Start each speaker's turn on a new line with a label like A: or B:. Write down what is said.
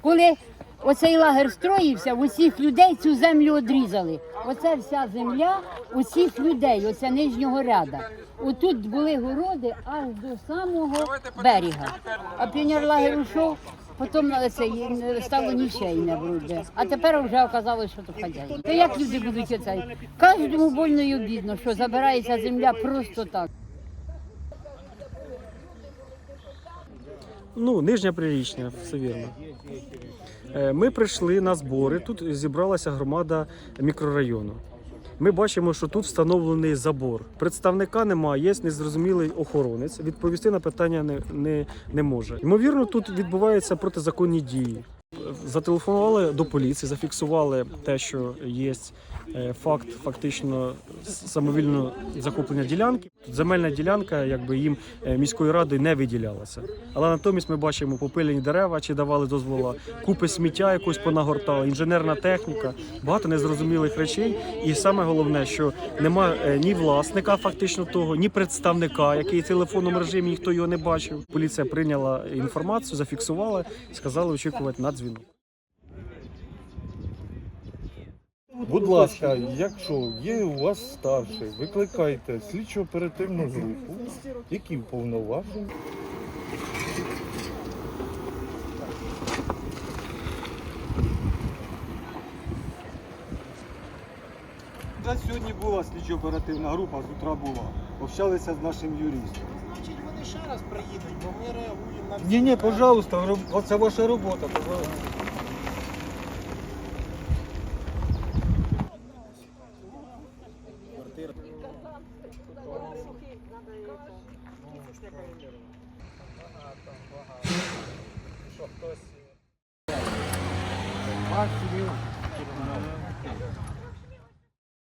A: Коли оцей лагер строївся, усіх людей цю землю одрізали. Оце вся земля усіх людей, оце нижнього ряда. Отут були городи аж до самого берега. А піонерлагер ушов, потім це стало нічейне вроде. А тепер вже оказалось, що то хазяїн. То як люди будуть оцей? Кожному больно і обідно, що забирається земля просто так.
B: Ну, нижня прирічня, все вірно. Е, Ми прийшли на збори. Тут зібралася громада мікрорайону. Ми бачимо, що тут встановлений забор. Представника немає, є незрозумілий охоронець. Відповісти на питання не, не, не може. Ймовірно, тут відбуваються протизаконні дії. Зателефонували до поліції, зафіксували те, що є е, факт фактично самовільного захоплення ділянки. Земельна ділянка, якби їм е, міською радою не виділялася. Але натомість ми бачимо попилені дерева, чи давали дозвола, купи сміття якось понагортали, інженерна техніка, багато незрозумілих речей. І саме головне, що нема е, ні власника, фактично того, ні представника, який в телефонному режимі ніхто його не бачив. Поліція прийняла інформацію, зафіксувала, сказали очікувати на дзвінок.
C: Будь ласка, якщо є у вас старший, викликайте слідчо оперативну групу, які повноважені.
D: У нас сьогодні була слідчо-оперативна група, з утра була. Общалися з нашим юристом.
E: Значить, вони ще раз приїдуть, бо ми реагуємо на всі.
D: Ні, ні, пожалуйста, роб- оце ваша робота, пожалуйста.
F: Quase mil.